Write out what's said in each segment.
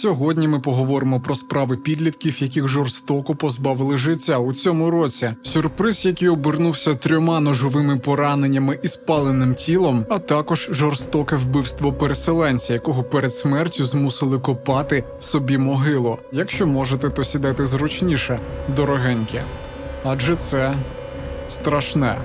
Сьогодні ми поговоримо про справи підлітків, яких жорстоко позбавили життя у цьому році. Сюрприз, який обернувся трьома ножовими пораненнями і спаленим тілом, а також жорстоке вбивство переселенця, якого перед смертю змусили копати собі могилу. Якщо можете, то сідайте зручніше, дорогенькі. Адже це страшне.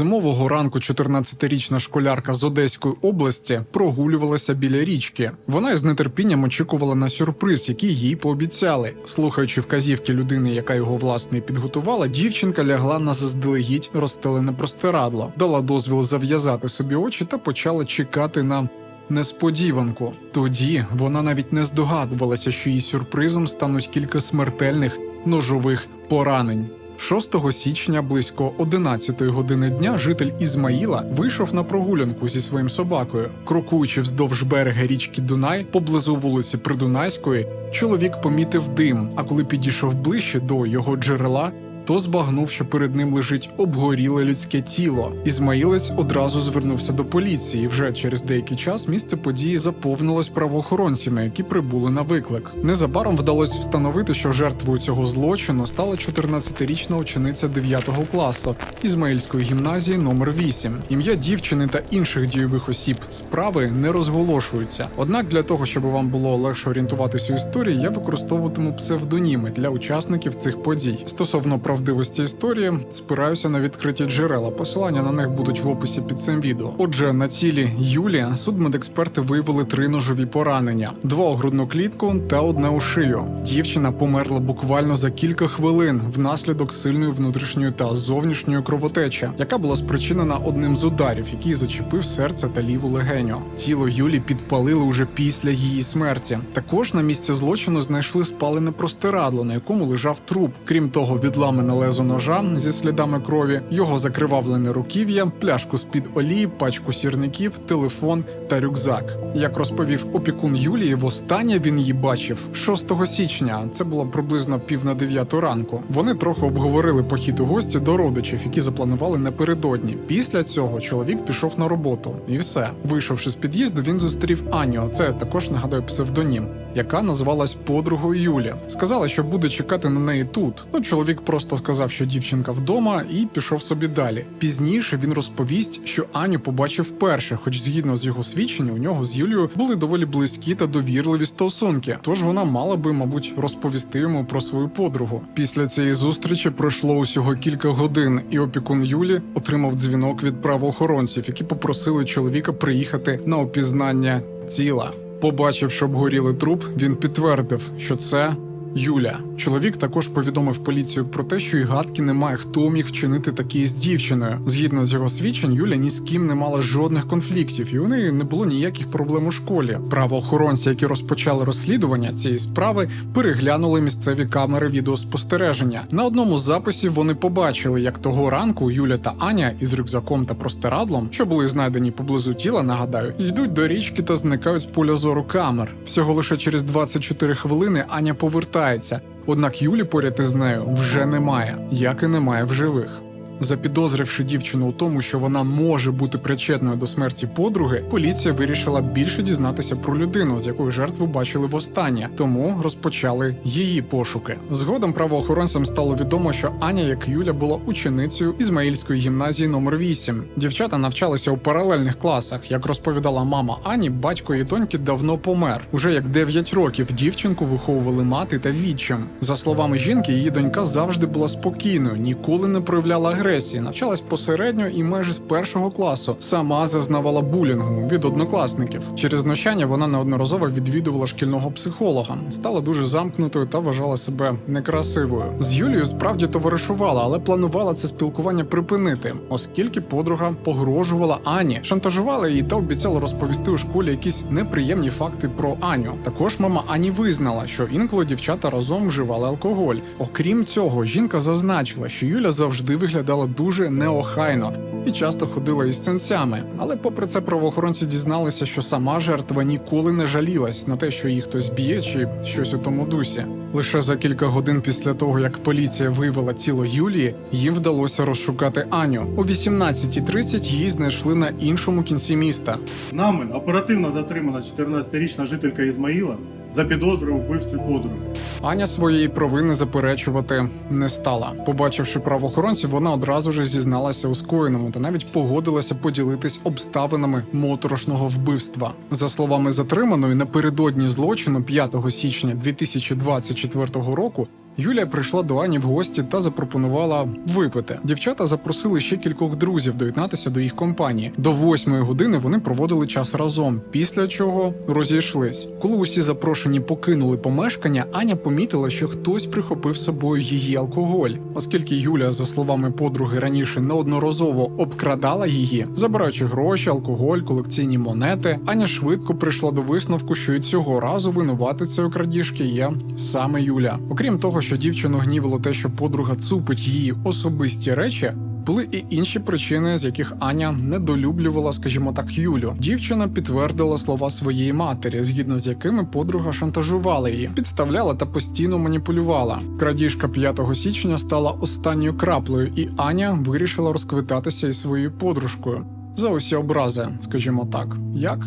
Зимового ранку 14-річна школярка з Одеської області прогулювалася біля річки. Вона із нетерпінням очікувала на сюрприз, який їй пообіцяли. Слухаючи вказівки людини, яка його власне підготувала, дівчинка лягла на заздалегідь розстелене простирадло, дала дозвіл зав'язати собі очі та почала чекати на несподіванку. Тоді вона навіть не здогадувалася, що її сюрпризом стануть кілька смертельних ножових поранень. 6 січня близько 11 години дня житель Ізмаїла вийшов на прогулянку зі своїм собакою. Крокуючи вздовж берега річки Дунай поблизу вулиці Придунайської, чоловік помітив дим. А коли підійшов ближче до його джерела, то збагнув, що перед ним лежить обгоріле людське тіло. Ізмаїлець одразу звернувся до поліції. Вже через деякий час місце події заповнилось правоохоронцями, які прибули на виклик. Незабаром вдалося встановити, що жертвою цього злочину стала 14-річна учениця 9 класу Ізмаїльської гімназії номер 8 Ім'я дівчини та інших дійових осіб справи не розголошуються. Однак для того, щоб вам було легше орієнтуватися у історії, я використовуватиму псевдоніми для учасників цих подій. Стосовно правдивості історії, спираюся на відкриті джерела. Посилання на них будуть в описі під цим відео. Отже, на тілі Юлі судмедексперти виявили три ножові поранення: два у грудну клітку та одне у шию. Дівчина померла буквально за кілька хвилин внаслідок сильної внутрішньої та зовнішньої кровотечі, яка була спричинена одним з ударів, який зачепив серце та ліву легеню. Тіло Юлі підпалили уже після її смерті. Також на місці злочину знайшли спалене простирадло, на якому лежав труп. Крім того, відламане лезо ножа зі слідами крові, його закривавлене руків'я, пляшку з під олії, пачку сірників, телефон та рюкзак. Як розповів опікун Юлії, востаннє він її бачив 6 січня. Це було приблизно пів на дев'яту ранку. Вони трохи обговорили похід у гості до родичів, які запланували напередодні. Після цього чоловік пішов на роботу, і все. Вийшовши з під'їзду, він зустрів Аню. Це також нагадую псевдонім, яка називалась подругою Юлі. Сказала, що буде чекати на неї тут. Ну, чоловік просто сказав, що дівчинка вдома, і пішов собі далі. Пізніше він розповість, що Аню побачив вперше, хоч згідно з його свідчення, у нього з Юлією були доволі близькі та довірливі стосунки. Тож вона мала би, мабуть, розповісти йому про свою подругу. Після цієї зустрічі пройшло усього кілька годин, і опікун Юлі отримав дзвінок від правоохоронців, які попросили чоловіка приїхати на опізнання тіла. Побачивши обгорілий труп, він підтвердив, що це Юля. Чоловік також повідомив поліцію про те, що й гадки немає, хто міг вчинити такі з дівчиною. Згідно з його свідчень, Юля ні з ким не мала жодних конфліктів, і у неї не було ніяких проблем у школі. Правоохоронці, які розпочали розслідування цієї справи, переглянули місцеві камери відеоспостереження. На одному з записів вони побачили, як того ранку Юля та Аня із рюкзаком та простирадлом, що були знайдені поблизу тіла, нагадаю, йдуть до річки та зникають з поля зору камер. Всього лише через 24 хвилини Аня повертається. Однак Юлі поряд із нею вже немає, як і немає в живих. Запідозривши дівчину у тому, що вона може бути причетною до смерті подруги, поліція вирішила більше дізнатися про людину, з якою жертву бачили востаннє, тому розпочали її пошуки. Згодом правоохоронцям стало відомо, що Аня, як Юля, була ученицею Ізмаїльської гімназії номер 8 Дівчата навчалися у паралельних класах. Як розповідала мама Ані, батько її доньки давно помер. Уже як 9 років дівчинку виховували мати та відчим. За словами жінки, її донька завжди була спокійною, ніколи не проявляла агресії агресії, навчалась посередньо і майже з першого класу. Сама зазнавала булінгу від однокласників. Через навчання вона неодноразово відвідувала шкільного психолога, стала дуже замкнутою та вважала себе некрасивою. З Юлією справді товаришувала, але планувала це спілкування припинити, оскільки подруга погрожувала Ані, шантажувала її та обіцяла розповісти у школі якісь неприємні факти про Аню. Також мама Ані визнала, що інколи дівчата разом вживали алкоголь. Окрім цього, жінка зазначила, що Юля завжди виглядала дуже неохайно і часто ходила із сенцями. Але, попри це, правоохоронці дізналися, що сама жертва ніколи не жалілась на те, що її хтось б'є чи щось у тому дусі. Лише за кілька годин після того, як поліція виявила тіло Юлії, їм вдалося розшукати Аню. О 18.30 її знайшли на іншому кінці міста. Нами оперативно затримана 14-річна жителька Ізмаїла за підозрою вбивстві подруги. Аня своєї провини заперечувати не стала. Побачивши правоохоронців, вона одразу ж зізналася у скоєному та навіть погодилася поділитись обставинами моторошного вбивства. За словами затриманої, напередодні злочину 5 січня 2024 року. Юлія прийшла до Ані в гості та запропонувала випити. Дівчата запросили ще кількох друзів доєднатися до їх компанії. До восьмої години вони проводили час разом, після чого розійшлись. Коли усі запрошені покинули помешкання, Аня помітила, що хтось прихопив з собою її алкоголь, оскільки Юля, за словами подруги, раніше неодноразово обкрадала її, забираючи гроші, алкоголь, колекційні монети. Аня швидко прийшла до висновку, що і цього разу винуватицею крадіжки є саме Юля. Окрім того, що дівчину гнівило те, що подруга цупить її особисті речі. Були і інші причини, з яких Аня недолюблювала, скажімо так, Юлю. Дівчина підтвердила слова своєї матері, згідно з якими подруга шантажувала її, підставляла та постійно маніпулювала. Крадіжка 5 січня стала останньою краплею, і Аня вирішила розквитатися із своєю подружкою за усі образи, скажімо так, як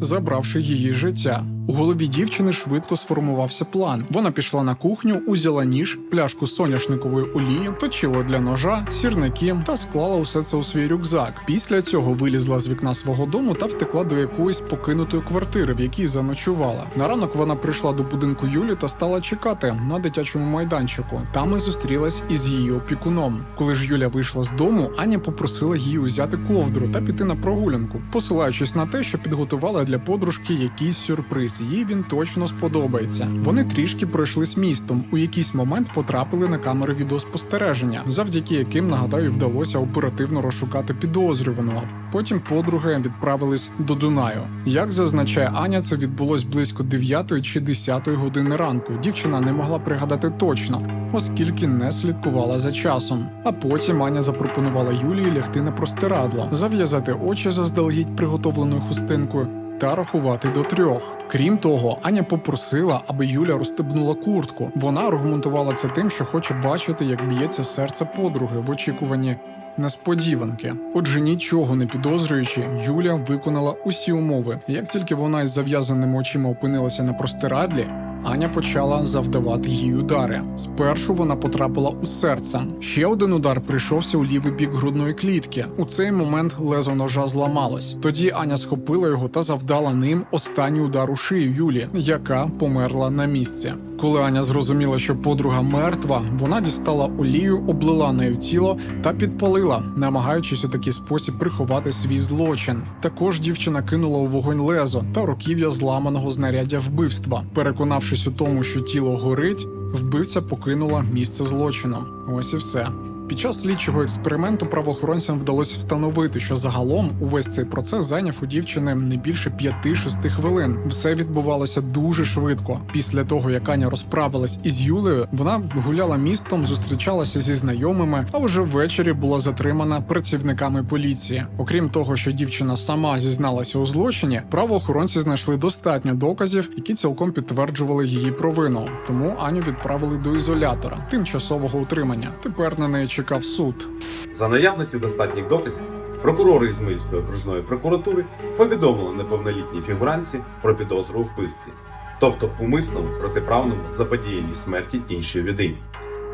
забравши її життя. У голові дівчини швидко сформувався план. Вона пішла на кухню, узяла ніж, пляшку соняшникової олії, точило для ножа, сірники та склала усе це у свій рюкзак. Після цього вилізла з вікна свого дому та втекла до якоїсь покинутої квартири, в якій заночувала. На ранок вона прийшла до будинку Юлі та стала чекати на дитячому майданчику. Там і зустрілась із її опікуном. Коли ж Юля вийшла з дому, Аня попросила її узяти ковдру та піти на прогулянку, посилаючись на те, що підготувала для подружки якийсь сюрприз. Їй він точно сподобається. Вони трішки пройшлись містом. У якийсь момент потрапили на камери відеоспостереження, завдяки яким нагадаю вдалося оперативно розшукати підозрюваного. Потім подруги відправились до Дунаю. Як зазначає Аня, це відбулось близько 9 чи 10 години ранку. Дівчина не могла пригадати точно, оскільки не слідкувала за часом. А потім Аня запропонувала Юлії лягти на простирадло, зав'язати очі заздалегідь приготовленою хустинкою та рахувати до трьох. Крім того, Аня попросила, аби Юля розстебнула куртку. Вона аргументувала це тим, що хоче бачити, як б'ється серце подруги в очікуванні несподіванки. Отже, нічого не підозрюючи, Юля виконала усі умови. Як тільки вона із зав'язаними очима опинилася на простирадлі, Аня почала завдавати їй удари. Спершу вона потрапила у серце. Ще один удар прийшовся у лівий бік грудної клітки. У цей момент лезо ножа зламалось. Тоді Аня схопила його та завдала ним останній удар у шию Юлі, яка померла на місці. Коли Аня зрозуміла, що подруга мертва, вона дістала олію, облила нею тіло та підпалила, намагаючись у такий спосіб приховати свій злочин. Також дівчина кинула у вогонь лезо та руків'я зламаного знаряддя вбивства. Переконавшись у тому, що тіло горить, вбивця покинула місце злочину. Ось і все. Під час слідчого експерименту правоохоронцям вдалося встановити, що загалом увесь цей процес зайняв у дівчини не більше 5-6 хвилин. Все відбувалося дуже швидко. Після того, як Аня розправилась із Юлею, вона гуляла містом, зустрічалася зі знайомими, а вже ввечері була затримана працівниками поліції. Окрім того, що дівчина сама зізналася у злочині, правоохоронці знайшли достатньо доказів, які цілком підтверджували її провину. Тому Аню відправили до ізолятора тимчасового утримання. Тепер на неї чекав суд. За наявності достатніх доказів, прокурори Ізмаїльської окружної прокуратури повідомили неповнолітній фігуранці про підозру у вбивці, тобто умисному протиправному заподіянні смерті іншій людині.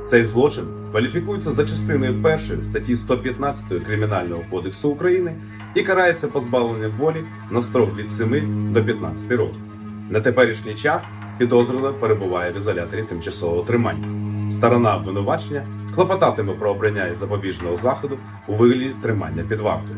Цей злочин кваліфікується за частиною першої статті 115 Кримінального кодексу України і карається позбавленням волі на строк від 7 до 15 років. На теперішній час підозрювана перебуває в ізоляторі тимчасового тримання. Сторона обвинувачення клопотатиме про обрання із запобіжного заходу у вигляді тримання під вартою.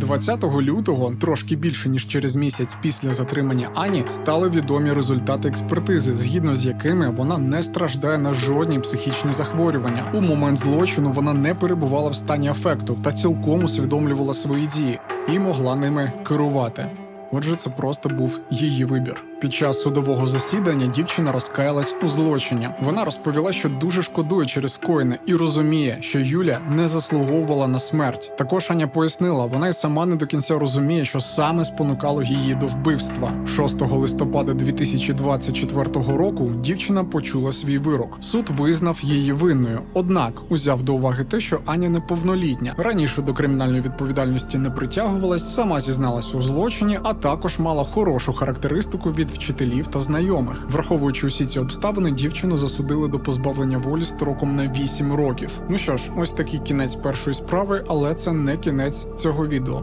20 лютого, трошки більше ніж через місяць після затримання Ані, стали відомі результати експертизи, згідно з якими вона не страждає на жодні психічні захворювання. У момент злочину вона не перебувала в стані афекту та цілком усвідомлювала свої дії і могла ними керувати. Отже, це просто був її вибір. Під час судового засідання дівчина розкаялась у злочині. Вона розповіла, що дуже шкодує через скоєне і розуміє, що Юля не заслуговувала на смерть. Також Аня пояснила, вона й сама не до кінця розуміє, що саме спонукало її до вбивства. 6 листопада 2024 року дівчина почула свій вирок. Суд визнав її винною. Однак узяв до уваги те, що Аня неповнолітня. Раніше до кримінальної відповідальності не притягувалась, сама зізналась у злочині, а також мала хорошу характеристику від вчителів та знайомих. Враховуючи усі ці обставини, дівчину засудили до позбавлення волі строком на 8 років. Ну що ж, ось такий кінець першої справи, але це не кінець цього відео.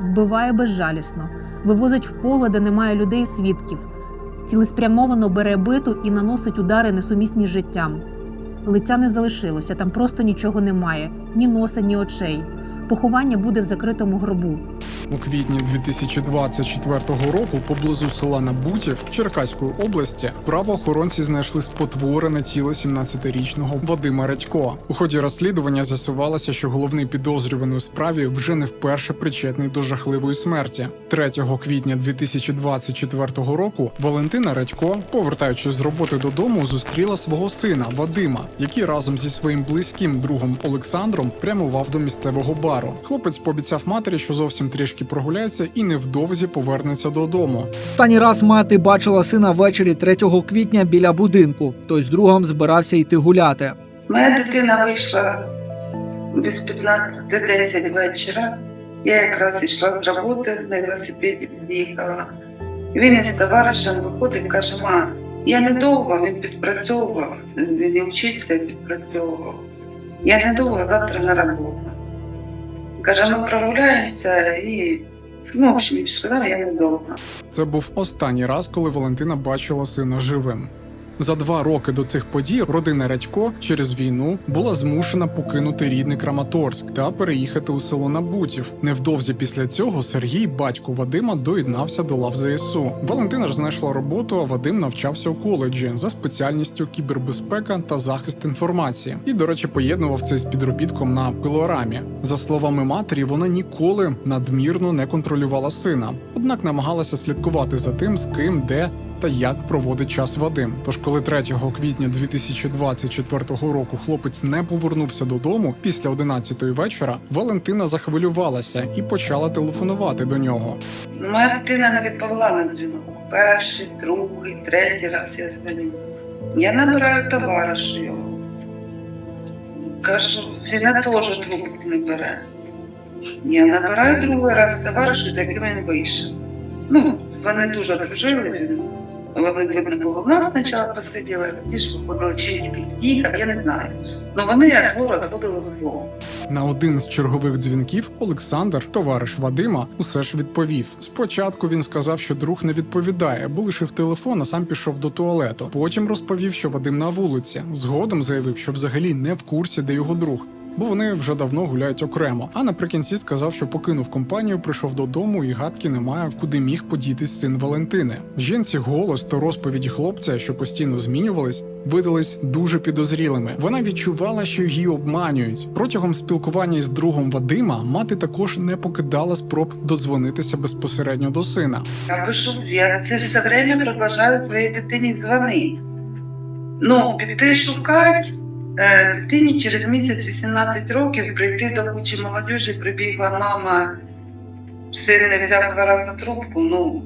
вбиває безжалісно, вивозить в поле, де немає людей свідків, цілеспрямовано бере биту і наносить удари несумісні з життям. Лиця не залишилося, там просто нічого немає, ні носа, ні очей. Поховання буде в закритому гробу. У квітні 2024 року поблизу села Набутів Черкаської області правоохоронці знайшли спотворене тіло 17-річного Вадима Радько. У ході розслідування з'ясувалося, що головний підозрюваний у справі вже не вперше причетний до жахливої смерті. 3 квітня 2024 року Валентина Радько, повертаючись з роботи додому, зустріла свого сина Вадима, який разом зі своїм близьким другом Олександром прямував до місцевого бару. Хлопець пообіцяв матері, що зовсім трішки прогуляється і невдовзі повернеться додому. Останній раз мати бачила сина ввечері 3 квітня біля будинку. Той з другом збирався йти гуляти. Моя дитина вийшла без 15-10 вечора. Я якраз йшла з роботи, на велосипеді під'їхала. Він із товаришем виходить каже, ма, я недовго, він підпрацьовував, він і вчився, і підпрацьовував. Я недовго завтра на роботу. Каже, ми прогуляємося і ну, в общем, сказав, я недовго. Це був останній раз, коли Валентина бачила сина живим. За два роки до цих подій родина Радько через війну була змушена покинути рідний Краматорськ та переїхати у село Набутів. Невдовзі після цього Сергій, батько Вадима, доєднався до лав ЗСУ. Валентина ж знайшла роботу, а Вадим навчався у коледжі за спеціальністю кібербезпека та захист інформації. І, до речі, поєднував це з підробітком на пилорамі. За словами матері, вона ніколи надмірно не контролювала сина, однак намагалася слідкувати за тим, з ким, де та як проводить час Вадим. Тож, коли 3 квітня 2024 року хлопець не повернувся додому після 11 вечора, Валентина захвилювалася і почала телефонувати до нього. Моя дитина не відповіла на дзвінок. Перший, другий, третій раз я дзвоню. Я набираю товаришу його. Кажу, він теж трубку не бере. Я набираю другий раз товаришу, з яким він вийшов. Ну, вони дуже дружили. Вони видно було в нас спочатку посиділи, ті ж виходили, чи їхав, я не знаю. Ну вони як город ходили вдвох. На один з чергових дзвінків Олександр, товариш Вадима, усе ж відповів. Спочатку він сказав, що друг не відповідає, бо лишив телефон, а сам пішов до туалету. Потім розповів, що Вадим на вулиці. Згодом заявив, що взагалі не в курсі, де його друг. Бо вони вже давно гуляють окремо. А наприкінці сказав, що покинув компанію, прийшов додому і гадки немає, куди міг подітись син Валентини. Жінці голос та розповіді хлопця, що постійно змінювались, видались дуже підозрілими. Вона відчувала, що її обманюють. Протягом спілкування із другом Вадима мати також не покидала спроб додзвонитися безпосередньо до сина. Я пишу, я це все время продовжую своїй дитині дзвонити. Ну, піти шукати дитині через місяць 18 років прийти до кучі молодіжі, прибігла мама, син не взяв два рази трубку. Ну,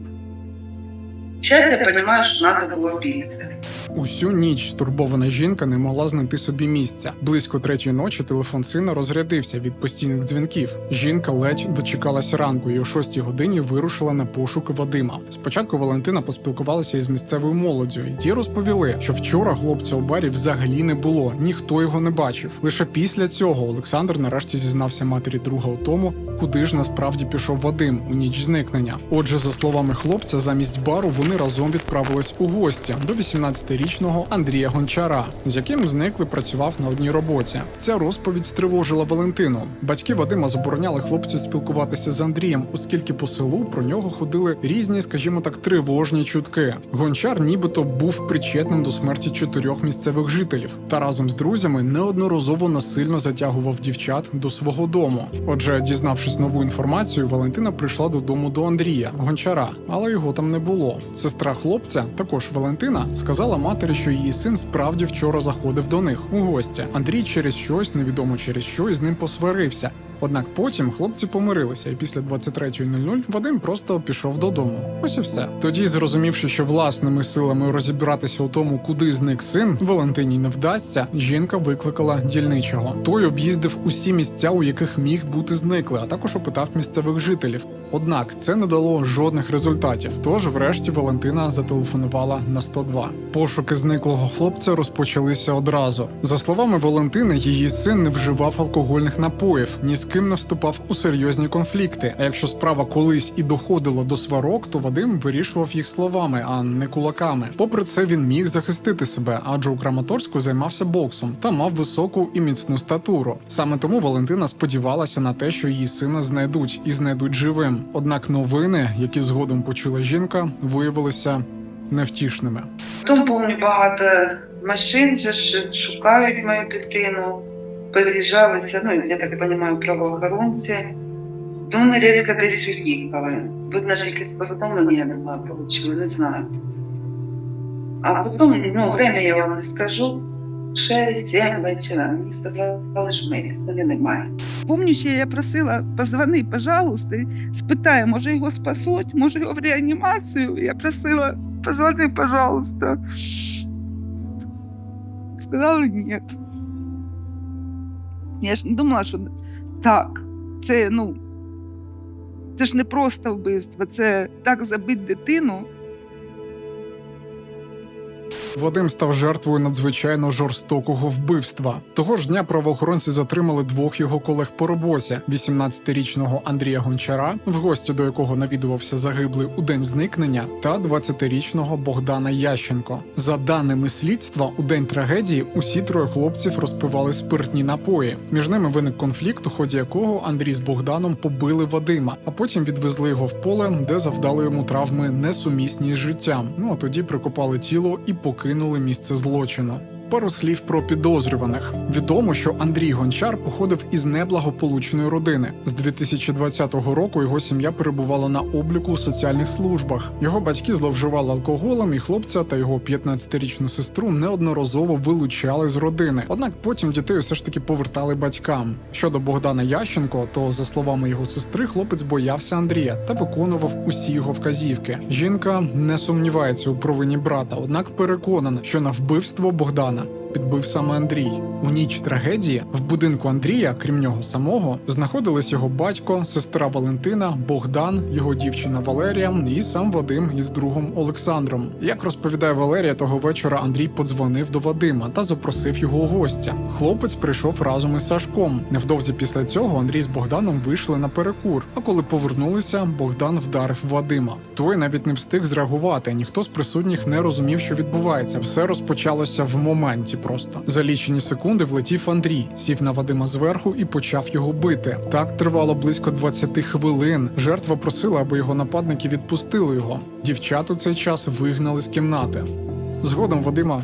зараз я розумію, що треба було бігти. Усю ніч стурбована жінка не могла знайти собі місця. Близько третьої ночі телефон сина розрядився від постійних дзвінків. Жінка ледь дочекалася ранку і о шостій годині вирушила на пошуки Вадима. Спочатку Валентина поспілкувалася із місцевою молоддю, і ті розповіли, що вчора хлопця у барі взагалі не було, ніхто його не бачив. Лише після цього Олександр нарешті зізнався матері друга у тому, куди ж насправді пішов Вадим у ніч зникнення. Отже, за словами хлопця, замість бару вони разом відправились у гості до 18-річного Андрія Гончара, з яким зникли працював на одній роботі. Ця розповідь стривожила Валентину. Батьки Вадима забороняли хлопцю спілкуватися з Андрієм, оскільки по селу про нього ходили різні, скажімо так, тривожні чутки. Гончар, нібито був причетним до смерті чотирьох місцевих жителів та разом з друзями неодноразово насильно затягував дівчат до свого дому. Отже, дізнавшись нову інформацію, Валентина прийшла додому до Андрія Гончара, але його там не було. Сестра хлопця, також Валентина, сказала матері, що її син справді вчора заходив до них у гості. Андрій через щось, невідомо через що, із ним посварився. Однак потім хлопці помирилися, і після 23.00 Вадим просто пішов додому. Ось і все. Тоді, зрозумівши, що власними силами розібратися у тому, куди зник син, Валентині не вдасться, жінка викликала дільничого. Той об'їздив усі місця, у яких міг бути зникли, а також опитав місцевих жителів. Однак це не дало жодних результатів. Тож, врешті, Валентина зателефонувала на 102. Пошуки зниклого хлопця розпочалися одразу. За словами Валентини, її син не вживав алкогольних напоїв, ні з ким не вступав у серйозні конфлікти. А якщо справа колись і доходила до сварок, то Вадим вирішував їх словами, а не кулаками. Попри це, він міг захистити себе, адже у Краматорську займався боксом та мав високу і міцну статуру. Саме тому Валентина сподівалася на те, що її сина знайдуть і знайдуть живим. Однак новини, які згодом почула жінка, виявилися невтішними. Потім помню багато машин шукають мою дитину. Поз'їжджалися, ну я так розумію, правоохоронці. То вони різко десь уїхали. Видно, що якесь повідомлення я немає отримали, не знаю. А потім, ну, время я вам не скажу. 6-7 вечора. Мені сказали, що мене немає. Помню, ще я просила, позвони, пожалуйста, спитай, може його спасуть, може його в реанімацію. Я просила, позвони, пожалуйста. Сказали ні. Я ж не думала, що так. Це, ну, це ж не просто вбивство, це так забити дитину. Вадим став жертвою надзвичайно жорстокого вбивства. Того ж дня правоохоронці затримали двох його колег по роботі: 18-річного Андрія Гончара, в гості до якого навідувався загиблий у день зникнення, та 20-річного Богдана Ященко. За даними слідства, у день трагедії усі троє хлопців розпивали спиртні напої. Між ними виник конфлікт, у ході якого Андрій з Богданом побили Вадима, а потім відвезли його в поле, де завдали йому травми несумісні з життям. Ну а тоді прикопали тіло і покинули місце злочину. Пару слів про підозрюваних. Відомо, що Андрій Гончар походив із неблагополучної родини. З 2020 року його сім'я перебувала на обліку у соціальних службах. Його батьки зловживали алкоголем, і хлопця та його 15-річну сестру неодноразово вилучали з родини. Однак потім дітей все ж таки повертали батькам. Щодо Богдана Ященко, то за словами його сестри, хлопець боявся Андрія та виконував усі його вказівки. Жінка не сумнівається у провині брата, однак переконана, що на вбивство Богдана Івана підбив саме Андрій. У ніч трагедії в будинку Андрія, крім нього самого, знаходились його батько, сестра Валентина, Богдан, його дівчина Валерія і сам Вадим із другом Олександром. Як розповідає Валерія, того вечора Андрій подзвонив до Вадима та запросив його у гостя. Хлопець прийшов разом із Сашком. Невдовзі після цього Андрій з Богданом вийшли на перекур. А коли повернулися, Богдан вдарив Вадима. Той навіть не встиг зреагувати. Ніхто з присутніх не розумів, що відбувається. Все розпочалося в моменті. Просто за лічені секунди влетів Андрій, сів на Вадима зверху і почав його бити. Так тривало близько 20 хвилин. Жертва просила, аби його нападники відпустили його. Дівчат у цей час вигнали з кімнати. Згодом Вадима.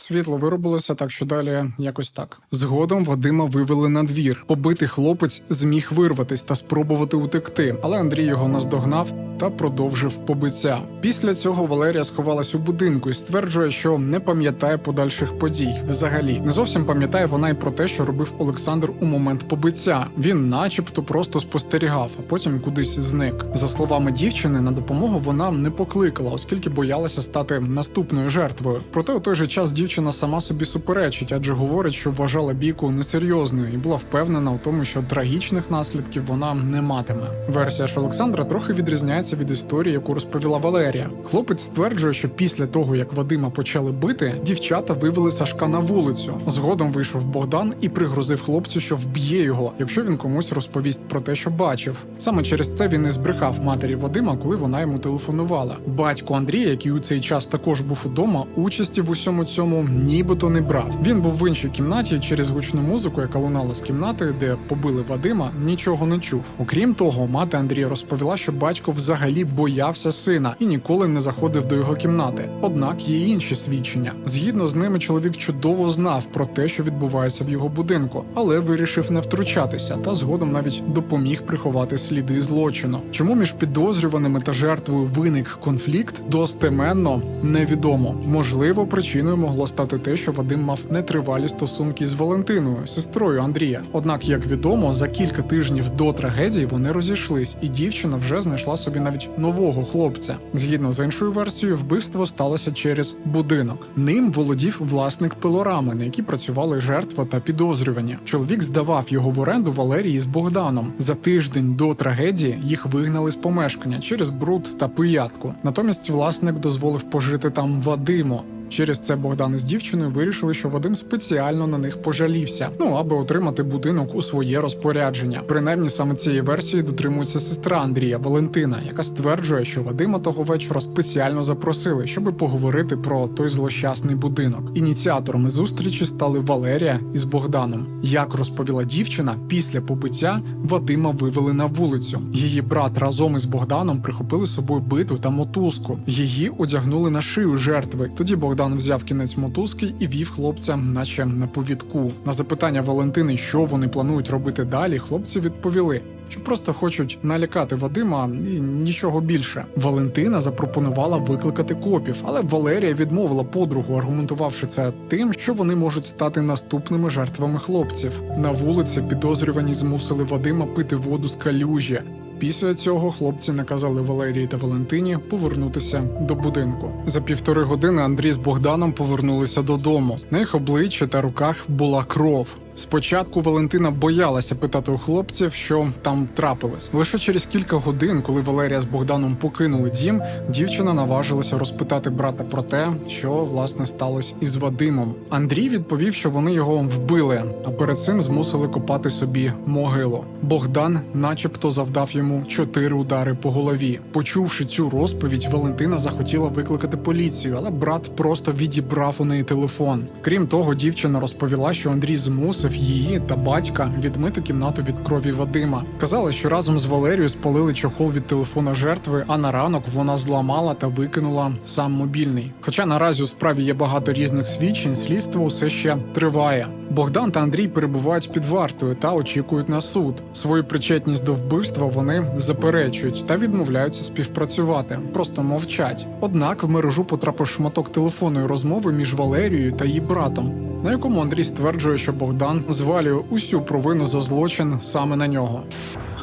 Світло виробилося, так що далі якось так. Згодом Вадима вивели на двір. Побитий хлопець зміг вирватись та спробувати утекти, але Андрій його наздогнав та продовжив побиття. Після цього Валерія сховалась у будинку і стверджує, що не пам'ятає подальших подій. Взагалі, не зовсім пам'ятає вона й про те, що робив Олександр у момент побиття. Він, начебто, просто спостерігав, а потім кудись зник. За словами дівчини, на допомогу вона не покликала, оскільки боялася стати наступною жертвою. Проте у той же час дівчина сама собі суперечить, адже говорить, що вважала бійку несерйозною і була впевнена у тому, що трагічних наслідків вона не матиме. Версія ж Олександра трохи відрізняється від історії, яку розповіла Валерія. Хлопець стверджує, що після того, як Вадима почали бити, дівчата вивели Сашка на вулицю. Згодом вийшов Богдан і пригрозив хлопцю, що вб'є його, якщо він комусь розповість про те, що бачив. Саме через це він і збрехав матері Вадима, коли вона йому телефонувала. Батько Андрія, який у цей час також був удома, участі в усьому цьому нібито не брав. Він був в іншій кімнаті через гучну музику, яка лунала з кімнати, де побили Вадима, нічого не чув. Окрім того, мати Андрія розповіла, що батько взагалі боявся сина і ніколи не заходив до його кімнати. Однак є інші свідчення. Згідно з ними, чоловік чудово знав про те, що відбувається в його будинку, але вирішив не втручатися та згодом навіть допоміг приховати сліди злочину. Чому між підозрюваними та жертвою виник конфлікт, достеменно невідомо. Можливо, причиною могло стати те, що Вадим мав нетривалі стосунки з Валентиною, сестрою Андрія. Однак, як відомо, за кілька тижнів до трагедії вони розійшлись, і дівчина вже знайшла собі навіть нового хлопця. Згідно з іншою версією, вбивство сталося через будинок. Ним володів власник пилорами, на якій працювали жертва та підозрювані. Чоловік здавав його в оренду Валерії з Богданом. За тиждень до трагедії їх вигнали з помешкання через бруд та пиятку. Натомість власник дозволив пожити там Вадиму. Через це Богдан із дівчиною вирішили, що Вадим спеціально на них пожалівся, ну аби отримати будинок у своє розпорядження. Принаймні саме цієї версії дотримується сестра Андрія Валентина, яка стверджує, що Вадима того вечора спеціально запросили, щоб поговорити про той злощасний будинок. Ініціаторами зустрічі стали Валерія із Богданом. Як розповіла дівчина, після побиття Вадима вивели на вулицю. Її брат разом із Богданом прихопили з собою биту та мотузку. Її одягнули на шию жертви. Тоді Богдан взяв кінець мотузки і вів хлопця, наче на повідку. На запитання Валентини, що вони планують робити далі, хлопці відповіли. Що просто хочуть налякати Вадима і нічого більше. Валентина запропонувала викликати копів, але Валерія відмовила подругу, аргументувавши це тим, що вони можуть стати наступними жертвами хлопців. На вулиці підозрювані змусили Вадима пити воду з калюжі. Після цього хлопці наказали Валерії та Валентині повернутися до будинку. За півтори години Андрій з Богданом повернулися додому. На їх обличчі та руках була кров. Спочатку Валентина боялася питати у хлопців, що там трапилось. Лише через кілька годин, коли Валерія з Богданом покинули дім, дівчина наважилася розпитати брата про те, що власне сталося із Вадимом. Андрій відповів, що вони його вбили, а перед цим змусили копати собі могилу. Богдан, начебто, завдав йому чотири удари по голові. Почувши цю розповідь, Валентина захотіла викликати поліцію, але брат просто відібрав у неї телефон. Крім того, дівчина розповіла, що Андрій змусив її та батька відмити кімнату від крові Вадима. Казала, що разом з Валерією спалили чохол від телефона жертви, а на ранок вона зламала та викинула сам мобільний. Хоча наразі у справі є багато різних свідчень, слідство усе ще триває. Богдан та Андрій перебувають під вартою та очікують на суд. Свою причетність до вбивства вони заперечують та відмовляються співпрацювати, просто мовчать. Однак в мережу потрапив шматок телефонної розмови між Валерією та її братом, на якому Андрій стверджує, що Богдан звалює усю провину за злочин саме на нього.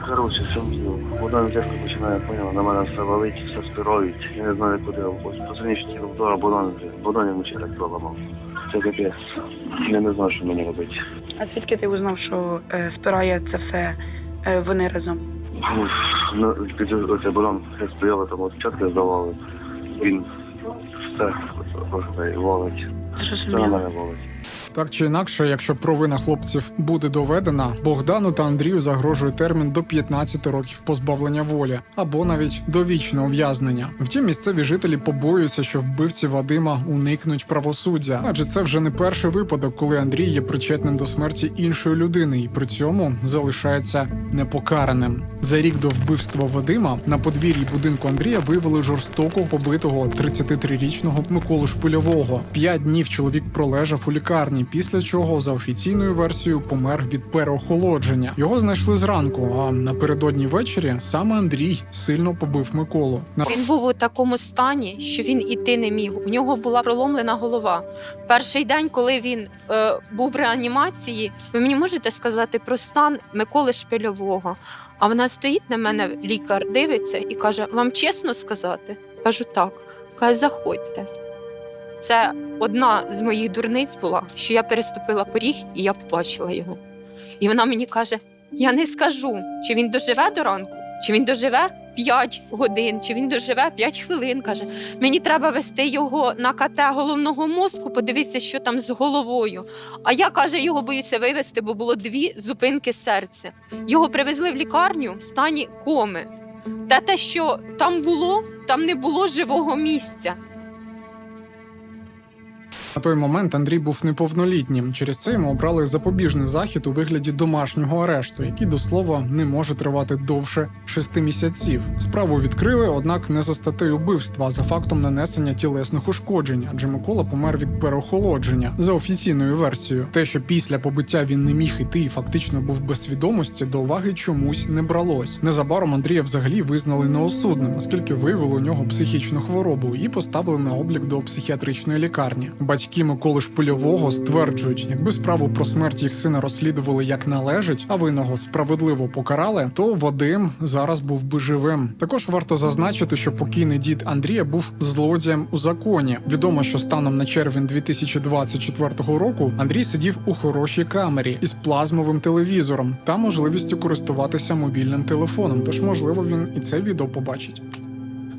Коротше, сумнів. Богдан дядько починає поняла, на мене все валить, все спіроють. Я не знаю, куди я. Позвонив, вдора, Богдан, Богдан йому череп проламав. Це капець. Я не знаю, що мені робити. А звідки ти узнав, що е, спирає це все е, вони разом? Уф, Ну, під оце Богдан все стояли, там от чатки здавали. Він все просто валить. Все на мене валить. Так чи інакше, якщо провина хлопців буде доведена, Богдану та Андрію загрожує термін до 15 років позбавлення волі або навіть довічне ув'язнення. Втім, місцеві жителі побоюються, що вбивці Вадима уникнуть правосуддя, адже це вже не перший випадок, коли Андрій є причетним до смерті іншої людини і при цьому залишається непокараним. За рік до вбивства Вадима на подвір'ї будинку Андрія виявили жорстоко побитого 33-річного Миколу Шпильового. П'ять днів чоловік пролежав у лікарні, після чого, за офіційною версією, помер від переохолодження. Його знайшли зранку. А напередодні ввечері саме Андрій сильно побив Миколу. Він був у такому стані, що він іти не міг. У нього була проломлена голова. Перший день, коли він е, був в реанімації, ви мені можете сказати про стан Миколи Шпильового? А вона стоїть на мене, лікар дивиться і каже: Вам чесно сказати? Кажу, так. Каже, заходьте. Це одна з моїх дурниць була, що я переступила поріг і я побачила його. І вона мені каже: Я не скажу, чи він доживе до ранку, чи він доживе 5 годин, чи він доживе 5 хвилин. Каже, мені треба вести його на КТ головного мозку, подивитися, що там з головою. А я каже, його боюся вивезти, бо було дві зупинки серця. Його привезли в лікарню в стані коми. Та те, що там було, там не було живого місця. На той момент Андрій був неповнолітнім. Через це йому обрали запобіжний захід у вигляді домашнього арешту, який до слова не може тривати довше шести місяців. Справу відкрили, однак не за статтею вбивства, а за фактом нанесення тілесних ушкоджень, адже Микола помер від переохолодження за офіційною версією. Те, що після побиття він не міг іти і фактично був без свідомості, до уваги чомусь не бралось. Незабаром Андрія взагалі визнали неосудним, оскільки виявили у нього психічну хворобу і поставили на облік до психіатричної лікарні. Батьки Миколи Шпильового стверджують, якби справу про смерть їх сина розслідували як належить, а винного справедливо покарали, то Вадим зараз був би живим. Також варто зазначити, що покійний дід Андрія був злодієм у законі. Відомо, що станом на червень 2024 року Андрій сидів у хорошій камері із плазмовим телевізором та можливістю користуватися мобільним телефоном. Тож, можливо, він і це відео побачить.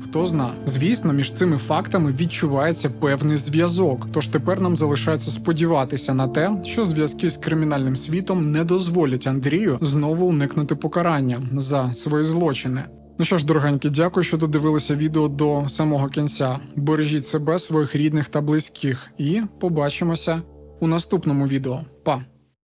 Хто зна, звісно, між цими фактами відчувається певний зв'язок. Тож тепер нам залишається сподіватися на те, що зв'язки з кримінальним світом не дозволять Андрію знову уникнути покарання за свої злочини. Ну що ж, дорогенькі, дякую, що додивилися відео до самого кінця. Бережіть себе, своїх рідних та близьких, і побачимося у наступному відео.